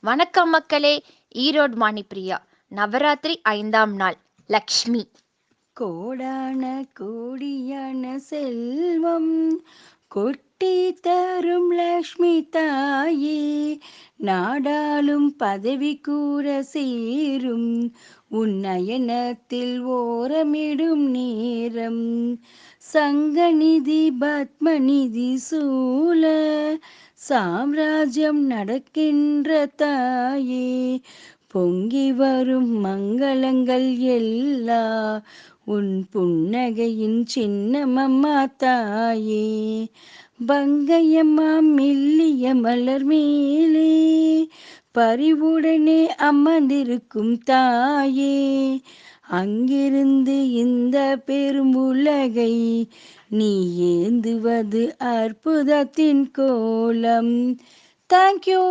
வணக்கம் மக்களே ஈரோடு மாணிப்பிரியா. நவராத்திரி ஐந்தாம் நாள் லக்ஷ்மி. கோடான கோடியான செல்வம் கொட்டி தரும் லக்ஷ்மி தாயே. நாடாலும் பதவி கூற சேரும் உன் நயனத்தில் ஓரமிடும் நேரம். சங்கநிதி பத்மநிதி சூழ சாம்ராஜ்யம் நடக்கின்ற தாயே பொங்கி வரும் மங்களங்கள் எல்லா உன் புன்னகையின் சின்னமம்மா தாயே. பங்கையம்மா மெல்லிய மலர் மேலே பரிவுடனே அமர்ந்திருக்கும் தாயே அங்கிருந்து இந்த பெரும் உலகை நீ ஏந்துவது அற்புதத்தின் கோலம். தேங்க்யூ